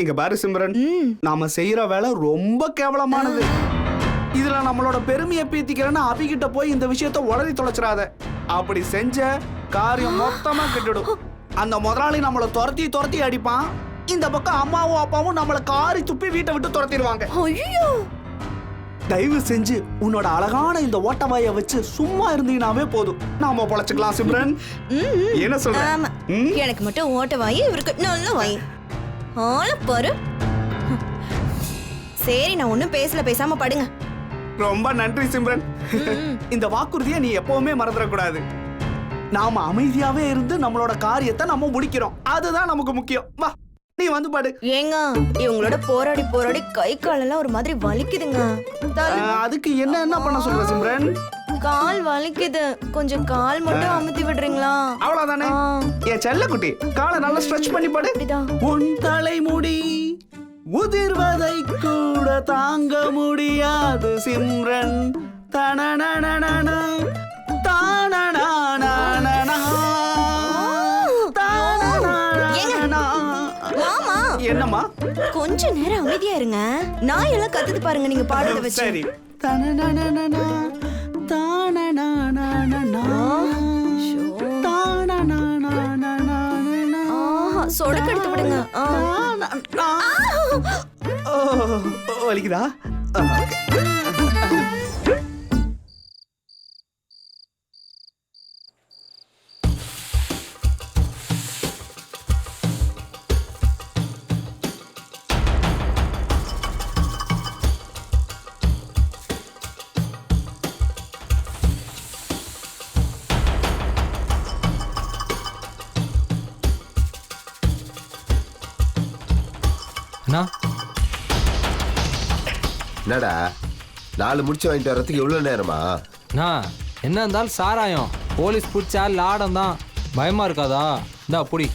இங்க பாரு சிம்ரன். நாம செய்யற வேலை ரொம்ப கேவலமானது. இதுல நம்மளோட பெருமையை பீத்திக்கிறேன்னு அபிகிட்ட போய் இந்த விஷயத்த உளறி தொலைச்சிடாத. அப்படி செஞ்ச காரியம் மொத்தமா கெட்டுடும். அந்த முதலாளி நம்மள துரத்தி துரத்தி அடிப்பான். இந்த பக்கம் அம்மாவும் அப்பாவும் நம்மள காரி துப்பி வீட்டை விட்டு துரத்திடுவாங்க. தயவு செஞ்சு உன்னோட அழகான இந்த ஓட்டவாய வச்சு சும்மா இருந்தீங்கனாவே போதும். நாம பொழைச்சுக்கலாம் சிம்ரன். என்ன சொல்ற? எனக்கு மட்டும் ஓட்ட வாயி இவருக்கு நல்ல வாயி. ஆள பாரு. சரி நான் ஒண்ணும் பேசல பேசாம படுங்க. ரொம்ப நன்றி சிம்ரன். இந்த வாக்குறுதியை நீ எப்பவுமே மறந்துடக்கூடாது. நாம அமைதியாவே இருந்து நம்மளோட காரியத்தை நம்ம முடிக்கிறோம். அதுதான் நமக்கு முக்கியம். வா நீ வந்து பாடு. ஏங்க இவங்களோட போராடி போராடி கை காலெல்லாம் ஒரு மாதிரி வலிக்குதுங்க. அதுக்கு என்ன என்ன பண்ண சொல்ற சிம்ரன்? கால் வலிக்குது. கொஞ்சம் கால் மட்டும் அமுத்தி விடுறீங்களா? அவ்வளவுதானே? என் செல்ல குட்டி காலை நல்லா ஸ்ட்ரெச் பண்ணி பாடு. உன் தலைமுடி உதிர்வதை கூட தாங்க முடியாது சிம்ரன். மாமா. என்னம்மா? கொஞ்ச நேரம் அமைதியா இருங்க. நான் எல்லாம் கத்துது பாருங்க நீங்க பாடுறத வச்சு. சரி. தனனனனன, தானனனனன, தானனனனனன. ஆஹா, சொடக்கு எடுத்து விடுங்க. வலிக்குதா? என்னடா? நாலு முடிச்சு வாங்கிட்டு வர்றதுக்கு எவ்வளோ நேரமா? அண்ணா என்ன இருந்தாலும் சாராயம். போலீஸ் பிடிச்சா லாடம் தான். பயமா இருக்காதா? இந்தா புடி.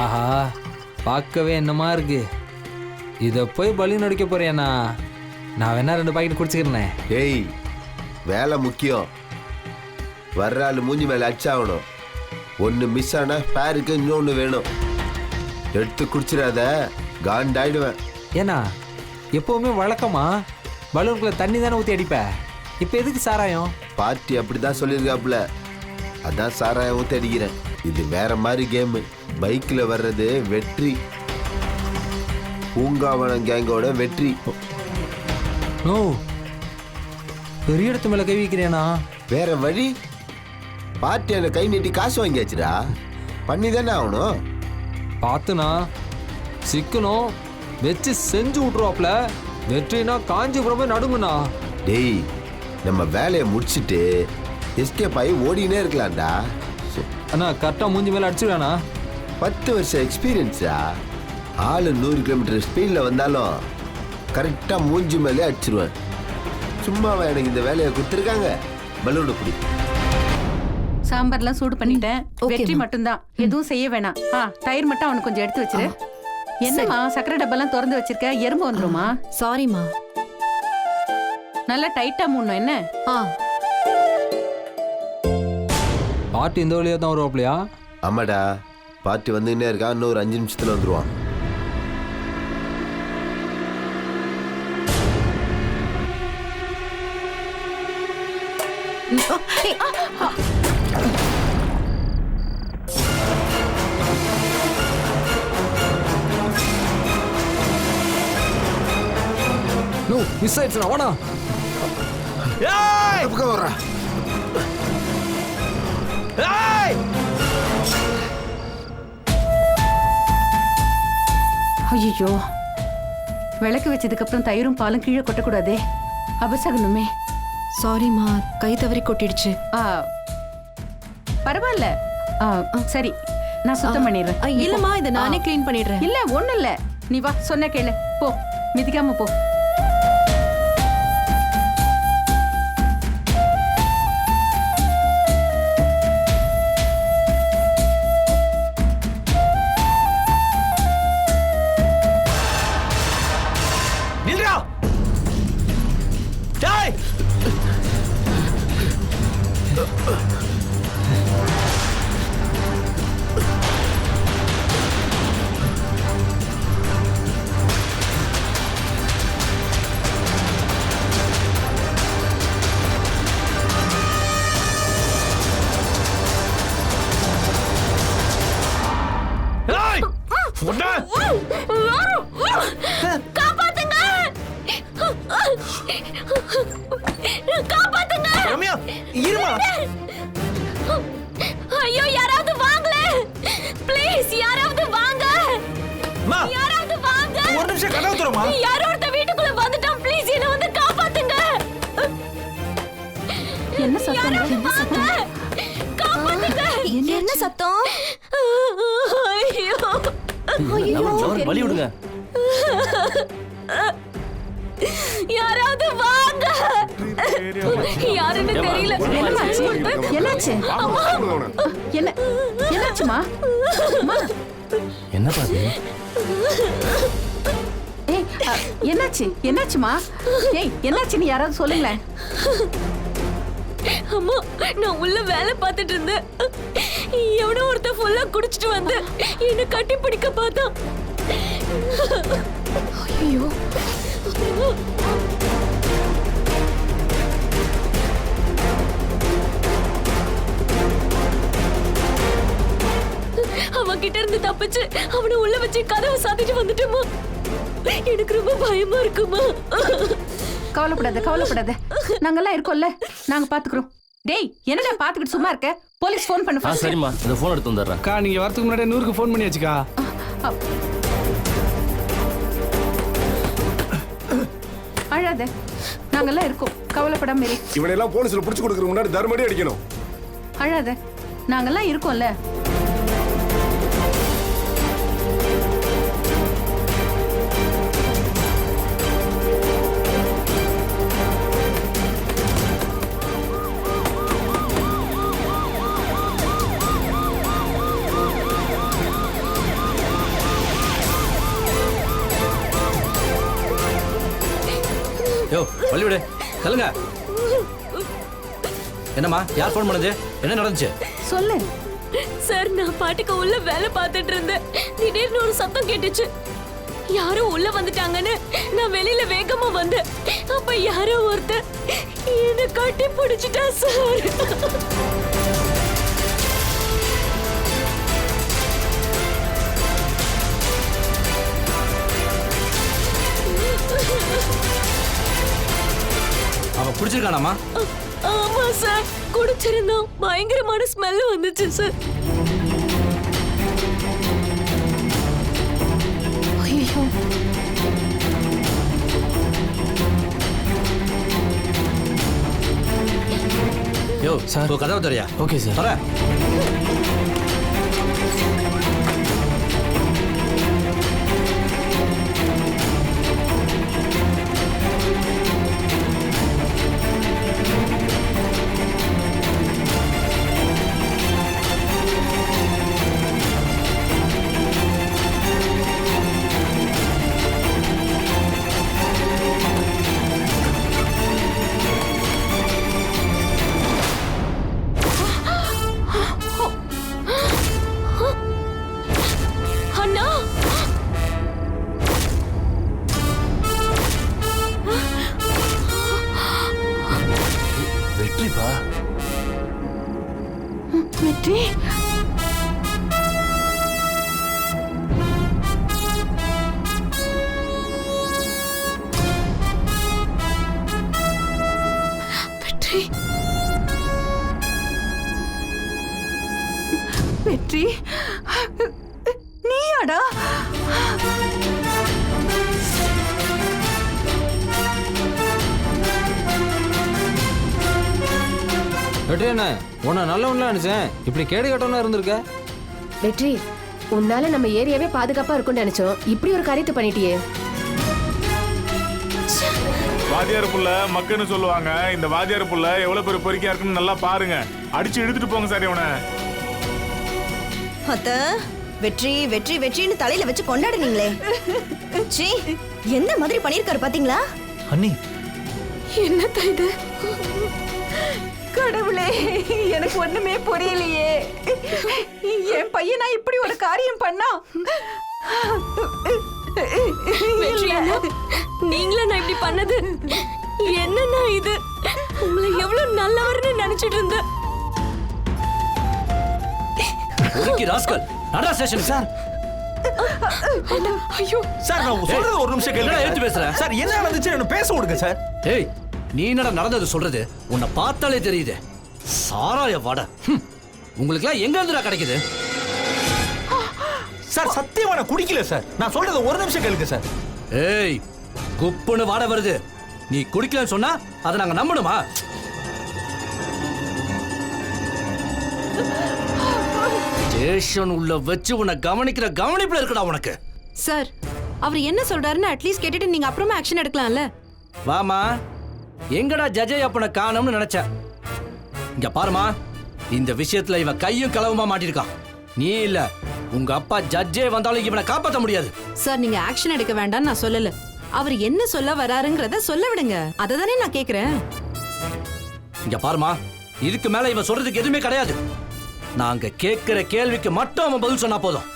ஆஹா பார்க்கவே என்னமா இருக்கு. இதை போய் பலி நடிக்க போறியாண்ணா நான் வேணா ரெண்டு பாக்கெட் குடிச்சுக்கிறேனே. ஏய் வேலை முக்கியம். வர்ற ஆள் மூஞ்சி மேலே அச்சாகணும் ஒன்று மிஸ் ஆனா பேருக்கு இன்னொன்று வேணும். எடுத்து குடிச்சிடாத காண்டாயிடுவேன். ஏண்ணா எப்பவுமே வழக்கமா பலூனுக்குள்ள தண்ணி தானே ஊற்றி அடிப்ப? இப்போ எதுக்கு சாராயம்? பார்ட்டி அப்படி தான் சொல்லியிருக்காப்புல. அதான் சாராயம் ஊற்றி அடிக்கிறேன். இது வேற மாதிரி கேமு பைக்கில் வர்றது வெற்றி. பூங்காவனம் கேங்கோட வெற்றி. நோ பெரிய இடத்து மேலே கை வைக்கிறேனா? வேற வழி? பார்ட்டி என்னை கை நீட்டி காசு வாங்கியாச்சுடா. பண்ணி தானே ஆகணும். பார்த்துண்ணா சிக்கணும் வச்சு செஞ்சு விட்ருவாப்ல வெற்றினா காஞ்சிபுரமே நடுங்குண்ணா. டேய் நம்ம வேலையை முடிச்சிட்டு எஸ்கேப் ஆகி ஓடினே இருக்கலாம்டா. அண்ணா கரெக்டாக மூஞ்சி மேலே அடிச்சுடாண்ணா பத்து வருஷம் எக்ஸ்பீரியன்ஸா ஆளு நூறு கிலோமீட்டர் ஸ்பீடில் வந்தாலும் கரெக்டாக மூஞ்சி மேலே அடிச்சிருவேன். சும்மாவா எனக்கு இந்த வேலையை கொடுத்துருக்காங்க? பலூனை பிடி சாம்பார்லாம் சூடு பண்ணிட்டேன். ஓகேம்மா. வெற்றி மட்டும்தான். எதுவும் செய்ய வேணாம். ஆ தயிர் மட்டும் அவனுக்கு கொஞ்சம் எடுத்து வச்சிரு. என்னம்மா சக்கரை டப்பாலாம் திறந்து வச்சிருக்க? எறும்பு வந்துருமா? சாரிம்மா நல்லா டைட்டா மூடணும் என்ன? ஆ. பாட்டு இந்த வழியாக தான் வருவாப்லையா? ஆமாடா. பார்ட்டி வந்துன்னே இருக்கா இன்னும் ஒரு அஞ்சு நிமிஷத்தில் வந்துருவான். நோ மிஸ் ஆயிடுச்சுண்ணா வாடா. பக்கம் வர்றா. ஐயோ விளக்கு வச்சதுக்கு அப்புறம் தயிரும் பாலும் கீழே கொட்டக்கூடாதே. அபசகணுமே. சாரிம்மா கை தவறி கொட்டிடுச்சு. ஆ பரவாயில்ல. ஆ, சரி நான் சுத்தம் பண்ணிடுறேன். ஆ, இல்லம்மா இதை நானே க்ளீன் பண்ணிடுறேன். இல்ல ஒண்ணு இல்ல. நீ வா சொன்ன கேளு. போ மிதிக்காம போ. காப்பாத்துங்க! ரம்யா இருமா! ஐயோ யாராவது வாங்கல ப்ளீஸ் யாராவது வாங்க! மா! யாராவது வாங்க! ஒரு நிமிஷம் கதவு தரமா யாரோ ஒருத்த வீட்டுக்குள்ள வந்துட்டான். ப்ளீஸ் என்ன வந்து காப்பாத்துங்க! என்ன சத்தம்? என்ன சத்தம்? காப்பாத்துங்க! என்ன சத்தம்? ஐயோ! ஐயோ பலி விடுங்க. யாராவது வாங்க. யாருன்னு தெரியல. என்னமாச்சு என்னாச்சு? என்ன? என்னாச்சுமா அம்மா, என்ன பாத்து ஏய் என்னாச்சு? என்னாச்சுமா ஏய் என்னாச்சுன்னு யாராவது சொல்லுங்களேன். அம்மா நான் உள்ள வேலை பார்த்துட்டு இருந்தேன். எவனோ ஒருத்தன் ஃபுல்லா குடிச்சிட்டு வந்து என்ன கட்டி பிடிக்க பார்த்தான். ஐயோ. அவன் கிட்ட இருந்து தப்பிச்சு அவனை உள்ள வச்சு கதவை சாத்திட்டு வந்துட்டோமா எனக்கு ரொம்ப பயமா இருக்குமா? கவலைப்படாத கவலைப்படாத. நாங்கெல்லாம் இருக்கோம்ல. நாங்க பாத்துக்கிறோம். டேய் என்னடா பாத்துக்கிட்டு சும்மா இருக்க? போலீஸ் ஃபோன் பண்ணு. சரிம்மா. இந்த ஃபோன் எடுத்து வந்துடுறேன் அக்கா நீங்க வரதுக்கு முன்னாடி நூறுக்கு ஃபோன் பண்ணியாச்சுக்கா அழாத. நாங்கெல்லாம் இருக்கோம். கவலைப்படாம இரு. இவனெல்லாம் போலீஸ்ல புடிச்சு கொடுக்கற முன்னாடி தர்மடி அடிக்கணும். அழாத. நாங்கெல்லாம் இருக்கோம்ல. யோ விடு. சொல்லுங்க என்னம்மா யார் ஃபோன் பண்ணது? என்ன நடந்துச்சு? சொல்லு. சார் நான் பாட்டுக்கு உள்ள வேலை பார்த்துட்டு இருந்தேன். திடீர்னு ஒரு சத்தம் கேட்டுச்சு. யாரோ உள்ள வந்துட்டாங்கன்னு நான் வெளியில வேகமா வந்தேன். அப்ப யாரோ ஒருத்தர் என்ன கட்டி பிடிச்சிட்டா சார். அவன் பிடிச்சிருக்கானாமா ஆமா சார். குடிச்சிருந்தோம் பயங்கரமான ஸ்மெல் வந்துச்சு சார். ஐயோ. யோ சார் கதவை தரையா ஓகே சார். தர வெற்றி. நீயாடா? வெற்றி என்ன உன்னை நல்லவன்லாம் நினைச்சேன். இப்படி கேடு கட்டவனா இருந்திருக்க? வெற்றி உன்னால நம்ம ஏரியாவே பாதுகாப்பா இருக்கும்னு நினைச்சோம். இப்படி ஒரு காரியத்தை பண்ணிட்டியே. வாத்தியார் புள்ள மக்கன்னு சொல்லுவாங்க. இந்த வாத்தியார் புள்ள எவ்வளவு பெரிய பொறுக்கியா இருக்குன்னு நல்லா பாருங்க. அடிச்சு இழுத்துட்டு போங்க சார் இவனை. அத்த வெற்றி வெற்றி வெற்றின்னு தலையில வச்சு கொண்டாடுனீங்களே. சீ எந்த மாதிரி பண்ணிருக்காரு பாத்தீங்களா? அண்ணி. என்னத்த இது? கடவுளே எனக்கு ஒண்ணுமே புரியலையே. என் பையனா இப்படி ஒரு காரியம் பண்ணா? நீங்களா நான் இப்படி பண்ணது? என்னண்ணா இது? உங்களை எவ்வளவு நல்லவர்னு நினைச்சிட்டு இருந்தேன். ஒதுக்கி ராஸ்கல். நடரா ஸ்டேஷன் சார். ஐயோ. சார் நான் சொல்றது ஒரு நிமிஷம் கேளுங்க. எடுத்து பேசுற சார் என்ன நடந்துச்சு? என்ன பேச விடுங்க சார். ஏய் நீ என்னடா நடந்தது சொல்றது? உன்னை பார்த்தாலே தெரியுது. சாராய வாடை. உங்களுக்குலாம் எங்க இருந்துடா கிடைக்குது? சார் சத்தியமா நான் குடிக்கல சார். நான் சொல்றது ஒரு நிமிஷம் கேளுங்க சார். ஏய் குப்புன்னு வாடை வருது. நீ குடிக்கலன்னு சொன்னா அதை நாங்க நம்பணுமா? ஸ்டேஷன் உள்ள வச்சு உன்னை கவனிக்கிற கவனிப்புல இருக்குடா உனக்கு. சார் அவர் என்ன சொல்றாருன்னு அட்லீஸ்ட் கேட்டுட்டு நீங்க அப்புறமா ஆக்ஷன் எடுக்கலாம்ல? வாமா. எங்கடா ஜஜய் அப்பனை காணோம்னு நினைச்சேன் இங்க பாருமா. இந்த விஷயத்துல இவன் கையும் களவுமா மாட்டிருக்கான் நீ இல்ல உங்க அப்பா ஜட்ஜே வந்தாலும் இவனை காப்பாத்த முடியாது. சார் நீங்க ஆக்ஷன் எடுக்க வேண்டாம்னு நான் சொல்லல. அவர் என்ன சொல்ல வராருங்கிறத சொல்ல விடுங்க. அதை தானே நான் கேக்குறேன். இங்க பாருமா. இதுக்கு மேல இவன் சொல்றதுக்கு எதுவுமே கிடையாது. நாங்க கேட்கிற கேள்விக்கு மட்டும் அவன் பதில் சொன்னா போதும்.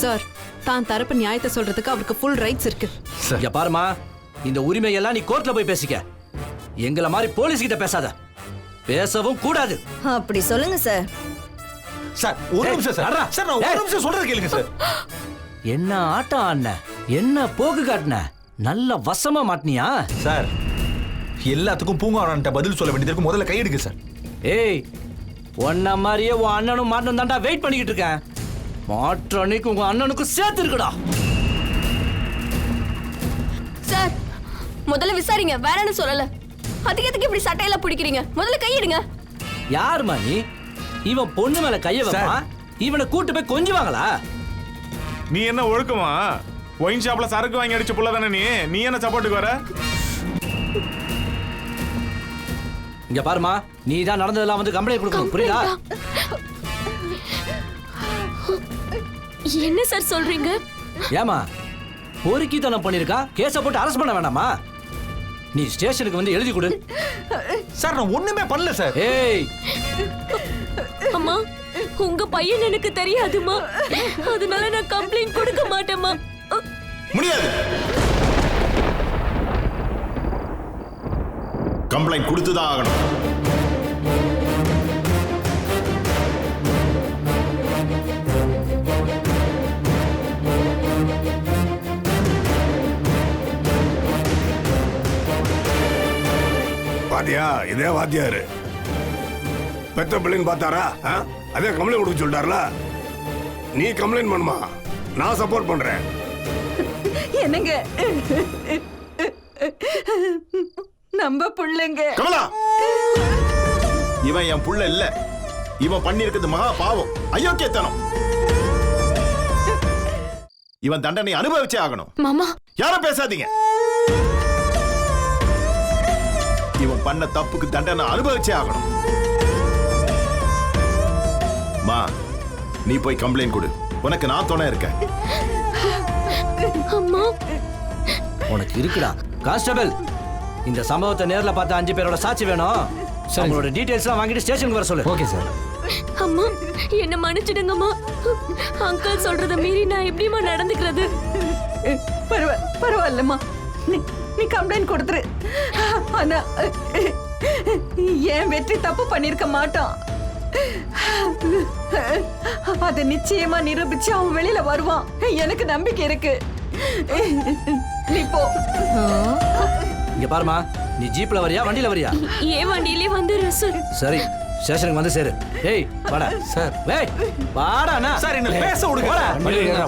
சார் தான் தரப்பு நியாயத்தை சொல்றதுக்கு அவருக்கு ஃபுல் ரைட்ஸ் இருக்கு. இங்க பாருமா இந்த உரிமையெல்லாம் நீ கோர்ட்ல போய் பேசிக்க. எங்கள மாதிரி போலீஸ் கிட்ட பேசாத. பேசவும் கூடாது. அப்படி சொல்லுங்க சார். சார் ஒரு நிமிஷம் சார். சார் நான் ஒரு. நிமிஷம் சொல்றது கேளுங்க சார். என்ன ஆட்டம் ஆடின? என்ன போக்கு காட்டின? நல்ல வசமா மாட்டினியா? சார் எல்லாத்துக்கும் பூங்காவன்ட்ட பதில் சொல்ல வேண்டியதுக்கு முதல்ல கையெடுங்க சார். ஏய் உன்ன மாதிரியே உன் அண்ணனும் மாட்டனும் தாண்டா வெயிட் பண்ணிக்கிட்டு இருக்கேன். மாற்ற அன்னைக்கு உங்க அண்ணனுக்கும் சேர்த்து இருக்குடா சார் முதல்ல விசாரிங்க வேற என்ன சொல்லல? அதுக்கு எதுக்கு இப்படி சட்டையில பிடிக்கிறீங்க? முதல்ல கையிடுங்க. யாரும்மா நீ? இவன் பொண்ணு மேல கைய வைப்பான். இவனை கூட்டு போய் கொஞ்சுவாங்களா? நீ என்ன ஒழுக்கமா? ஒயின் ஷாப்ல சரக்கு வாங்கி அடிச்ச புள்ள தானே நீ? நீ என்ன சப்போர்ட்டுக்கு வர? இங்க பாருமா நீ தான் நடந்ததெல்லாம் வந்து கம்ப்ளைண்ட் கொடுக்கணும் புரியுதா? என்ன சார் சொல்றீங்க? ஏமா பொறுக்கித்தனம் பண்ணிருக்கா கேஸ போட்டு அரெஸ்ட் பண்ண வேணாமா? நீ ஸ்டேஷனுக்கு வந்து எழுதி கொடு. சார் நான் ஒண்ணுமே பண்ணல சார். ஏய்! அம்மா உங்க பையன் எனக்கு தெரியாதுமா அதனால நான் கம்ப்ளைண்ட் கொடுக்க மாட்டேம்மா. முடியாது. கம்ப்ளைண்ட் கொடுத்துதான் ஆகணும் பாத்தியா இதே வாத்தியாரு பெத்த பிள்ளைன்னு பார்த்தாரா? ஆ? அதே கம்ப்ளைண்ட் கொடுக்க சொல்லிட்டார்ல? நீ கம்ப்ளைண்ட் பண்ணுமா? நான் சப்போர்ட் பண்றேன். என்னங்க? நம்ம புள்ளைங்க. கமலா! இவன் என் புள்ள இல்ல. இவன் பண்ணிருக்கிறது மகா பாவம். அயோக்கியத்தனம். இவன் தண்டனை அனுபவிச்சே ஆகணும். மாமா! யாரும் பேசாதீங்க. இவன் பண்ண தப்புக்கு தண்டனை அனுபவிச்சே ஆகணும். மா நீ போய் கம்ப்ளைண்ட் கொடு. உனக்கு நான் துணை இருக்கேன். அம்மா! உனக்கு இருக்குடா. கான்ஸ்டபிள் இந்த சம்பவத்தை நேர்ல பார்த்த அஞ்சு பேரோட சாட்சி வேணும். அவங்களோட டீடைல்ஸ்லாம் வாங்கிட்டு ஸ்டேஷனுக்கு வர சொல்லு. ஓகே சார் அம்மா என்ன மன்னிச்சிடுங்கம்மா. அங்கிள் சொல்றத மீறி நான் எப்படிம்மா நடந்துக்கிறது? பரவா பரவாயில்லம்மா. நீ நீ கம்ப்ளைண்ட் கொடுத்துரு. ஆனா ஏன் வெற்றி தப்பு பண்ணிருக்க மாட்டான். அதை நிச்சயமா நிரூபிச்சு அவன் வெளியில வருவான். எனக்கு நம்பிக்கை இருக்கு. நீ போ. இங்க பாருமா நீ ஜீப்ல வரியா வண்டியில வரியா? ஏன் வண்டியிலே வந்துடுறேன் சார். சரி ஸ்டேஷனுக்கு வந்து சேரு. ஏய் வாடா. சார். ஏய் வாடா அண்ணா. சார் என்ன பேச விடுங்க. போடா.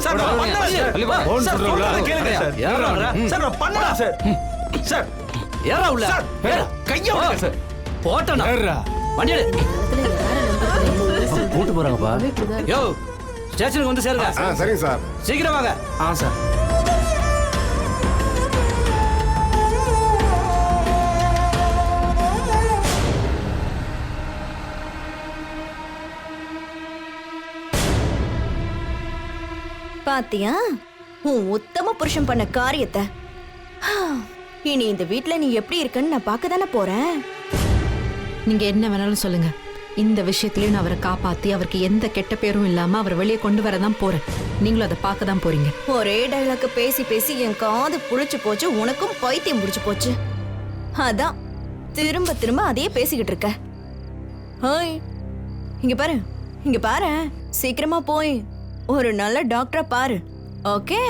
சார். நான் பண்ணல சார். வா. சார், சொல்றதை கேளுங்க சார். ஏறா உள்ள. சார் நான் பண்ணல சார். சார். ஏறா உள்ள. சார் ஏறு. கைய விடுங்க சார். போட்டனா வண்டி எடு கூட்டு போறாங்கப்பா. யோ ஸ்டேஷனுக்கு வந்து சேருங்க. ஆ சரிங்க சார். சீக்கிரம் வாங்க. ஆ சார். பாத்தியா? உன் உத்தம புருஷன் பண்ண காரியத்தை. இனி இந்த வீட்ல நீ எப்படி இருக்கன்னு நான் பார்க்க தானே போறேன். நீங்க என்ன வேணாலும் சொல்லுங்க. இந்த விஷயத்திலயும் நான் அவரை காப்பாத்தி அவருக்கு எந்த கெட்ட பேரும் இல்லாம அவரை வெளியே கொண்டு வர தான் போறேன். நீங்களும் அதை பார்க்க தான் போறீங்க. ஒரே டைலாக் பேசி பேசி என் காது புளிச்சு போச்சு உனக்கும் பைத்தியம் புடிச்சு போச்சு. அதான் திரும்ப திரும்ப அதையே பேசிக்கிட்டு இருக்க. ஹாய் இங்க பாரு இங்க பாரு சீக்கிரமா போய். ஒரு நல்ல டாக்டரை பாரு. ஓகே?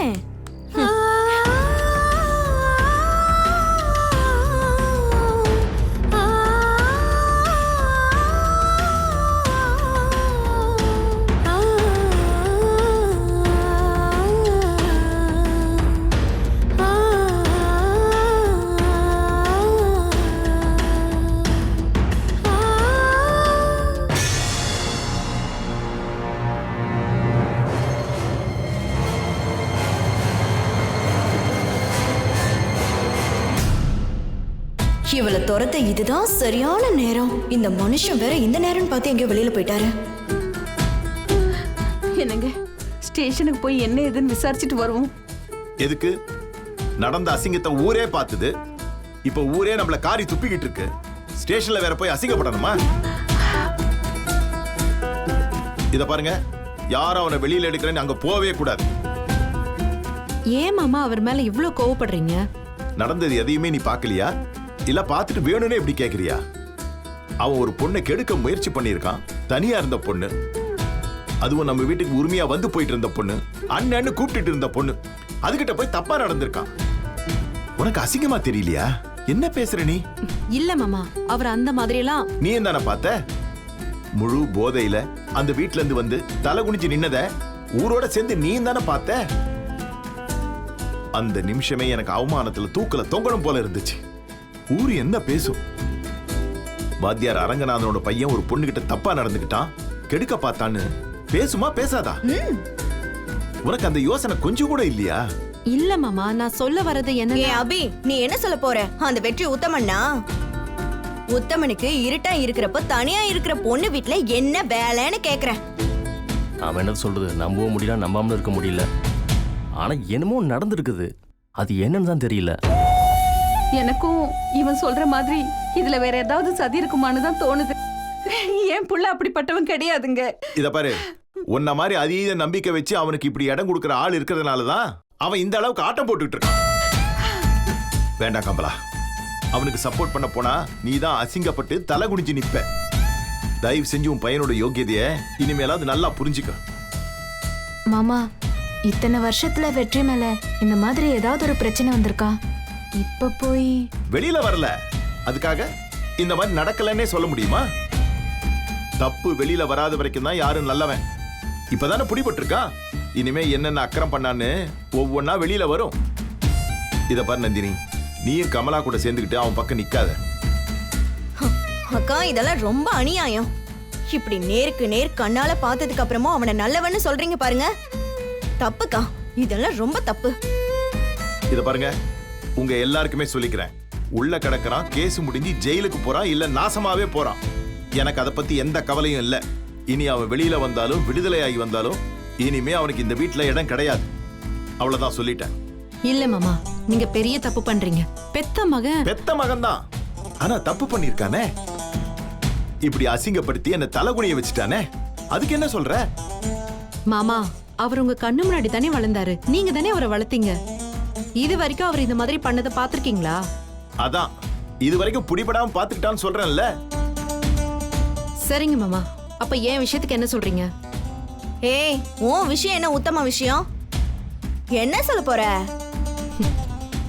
துரத்த இதுதான் சரியான நேரம். இந்த மனுஷன் வேற இந்த நேரம்னு பார்த்து எங்கேயோ வெளியில போயிட்டாரு. என்னங்க? ஸ்டேஷனுக்கு போய் என்ன ஏதுன்னு விசாரிச்சுட்டு வருவோம். எதுக்கு? நடந்த அசிங்கத்தை ஊரே பார்த்தது. இப்ப ஊரே நம்மள காரி துப்பிக்கிட்டு இருக்கு. ஸ்டேஷன்ல வேற போய் அசிங்கப்படணுமா? இத பாருங்க. யாரும் அவனை வெளியில எடுக்கிறேன்னு அங்க போகவே கூடாது. ஏன் மாமா அவர் மேல இவ்ளோ கோவப்படுறீங்க? நடந்தது எதையுமே நீ பார்க்கலையா? இல்ல பார்த்துட்டு வேணும்னே இப்படி கேக்குறியா? அவன் ஒரு பொண்ணை கெடுக்க முயற்சி பண்ணியிருக்கான். தனியா இருந்த பொண்ணு. அதுவும் நம்ம வீட்டுக்கு உரிமையா வந்து போயிட்டு இருந்த பொண்ணு. அண்ணன்னு கூப்பிட்டுட்டு இருந்த பொண்ணு. அதுகிட்ட போய் தப்பா நடந்திருக்கான். உனக்கு அசிங்கமா தெரியலையா? என்ன பேசுற நீ? இல்ல மாமா. அவர் அந்த மாதிரி எல்லாம் நீ தானே பார்த்த? முழு போதையில அந்த வீட்ல இருந்து வந்து தலை குனிஞ்சு நின்னத ஊரோட சேர்ந்து நீ தானே பார்த்த? அந்த நிமிஷமே எனக்கு அவமானத்துல தூக்கல தொங்கணும் போல இருந்துச்சு. ஊர் என்ன பேசும்? வாத்தியார் அரங்கநாதனோட பையன் ஒரு பொண்ணுகிட்ட தப்பா நடந்துக்கிட்டான் கெடுக்க பார்த்தான்னு பேசுமா பேசாதா? உனக்கு அந்த யோசனை கொஞ்சம் கூட இல்லையா? இல்ல மாமா நான் சொல்ல வர்றது ஏ என்ன அபி நீ என்ன சொல்ல போற? அந்த வெற்றி உத்தமன்னா? உத்தமனுக்கு இருட்டா இருக்கிறப்ப தனியா இருக்கிற பொண்ணு வீட்ல என்ன வேலைன்னு கேக்குறேன். அவன் என்ன சொல்றது? நம்பவும் முடியல நம்பாமலும் இருக்க முடியல. ஆனா என்னமோ நடந்திருக்குது. அது என்னன்னு தான் தெரியல. எனக்கும் இவன் சொல்ற மாதிரி இதுல வேற ஏதாவது சதி இருக்குமான்னு தான் தோணுது. என் புள்ள அப்படிப்பட்டவன் கிடையாதுங்க. இத பாரு உன்ன மாதிரி அதீத நம்பிக்கை வச்சு அவனுக்கு இப்படி இடம் கொடுக்கிற ஆள் இருக்கிறதுனால தான் அவன் இந்த அளவுக்கு ஆட்டம் போட்டுட்டு இருக்கான். வேண்டாம் கமலா அவனுக்கு சப்போர்ட் பண்ண போனா நீ தான் அசிங்கப்பட்டு தலை குனிஞ்சு நிப்ப. தயவு செஞ்சு உன் பையனோட யோக்கியதைய இனிமேலாவது நல்லா புரிஞ்சுக்க. மாமா இத்தனை வருஷத்துல வெற்றி மேல இந்த மாதிரி ஏதாவது ஒரு பிரச்சனை வந்திருக்கா? இப்ப போய் வெளியில வரல. அதுக்காக இந்த மாதிரி நடக்கலன்னே சொல்ல முடியுமா? தப்பு வெளியில வராத வரைக்கும் தான் யாரும் நல்லவன். இப்பதானே பிடிபட்டிருக்கான்? இனிமே என்னென்ன அக்கறம் பண்ணான்னு ஒவ்வொன்னா வெளியில வரும். இத பாரு நந்தினி நீயும் கமலா கூட சேர்ந்துக்கிட்டு அவன் பக்கம் நிக்காத. அக்கா இதெல்லாம் ரொம்ப அநியாயம். இப்படி நேருக்கு நேர் கண்ணால பார்த்ததுக்கு அப்புறமும் அவனை நல்லவன்னு சொல்றீங்க பாருங்க. தப்புக்கா? இதெல்லாம் ரொம்ப தப்பு. இத பாருங்க. உங்க எல்லாருக்குமே சொல்லிக்கிறேன். உள்ள கிடக்குறான் கேஸ் முடிஞ்சு ஜெயிலுக்கு போறான் இல்ல நாசமாவே போறான் எனக்கு அதை பத்தி எந்த கவலையும் இல்ல. இனி அவன் வெளியில வந்தாலும் விடுதலையாகி வந்தாலும் இனிமே அவனுக்கு இந்த வீட்ல இடம் கிடையாது. அவ்வளவுதான் சொல்லிட்டேன். இல்ல மாமா நீங்க பெரிய தப்பு பண்றீங்க. பெத்த மகன். பெத்த மகன்தான். ஆனா தப்பு பண்ணிருக்கானே இப்படி அசிங்கப்படுத்தி என்ன தலைகுனிய வச்சுட்டானே? அதுக்கு என்ன சொல்ற? மாமா அவர் உங்க கண்ணு முன்னாடி தானே வளர்ந்தாரு. நீங்க தானே அவரை வளர்த்தீங்க? இது வரைக்கும் அவர் இந்த மாதிரி பண்ணதை பாத்திருக்கீங்களா அதான். இது வரைக்கும் புடிபடாம பாத்துக்கிட்டான்னு சொல்றேன்ல. சரிங்க மாமா. அப்ப என் விஷயத்துக்கு என்ன சொல்றீங்க? ஏய் உன் விஷயம் என்ன உத்தம விஷயம்? என்ன சொல்ல போற?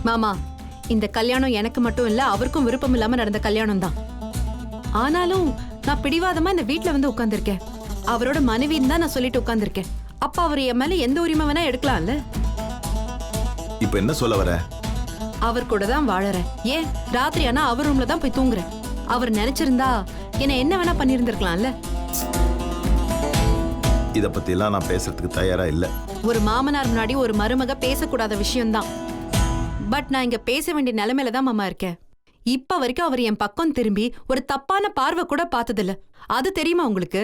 மாமா இந்த கல்யாணம் எனக்கு மட்டும் இல்ல அவருக்கும் விருப்பம் இல்லாம நடந்த கல்யாணம் தான். ஆனாலும் நான் பிடிவாதமா இந்த வீட்ல வந்து உட்கார்ந்திருக்கேன். அவரோட மனைவின்னு தான் நான் சொல்லிட்டு உட்கார்ந்திருக்கேன். அப்ப அவர் என் மேல எந்த உரிமை வேணா எடுக்கலாம்ல? இப்ப என்ன சொல்ல வர? அவர் கூட தான் வாழறேன். ஏன்? ராத்திரி ஆனா அவர் ரூம்ல தான் போய் தூங்குறேன். அவர் நினைச்சிருந்தா என்ன என்ன வேணா பண்ணியிருந்திருக்கலாம்ல இத பத்தி எல்லாம் நான் பேசுறதுக்கு தயாரா இல்ல. ஒரு மாமனார் முன்னாடி ஒரு மருமக பேசக்கூடாத விஷயம்தான். பட் நான் இங்க பேச வேண்டிய நிலைமையில தான் மாமா இருக்கேன். இப்ப வரைக்கும் அவர் என் பக்கம் திரும்பி ஒரு தப்பான பார்வை கூட பார்த்ததில்ல. அது தெரியுமா உங்களுக்கு?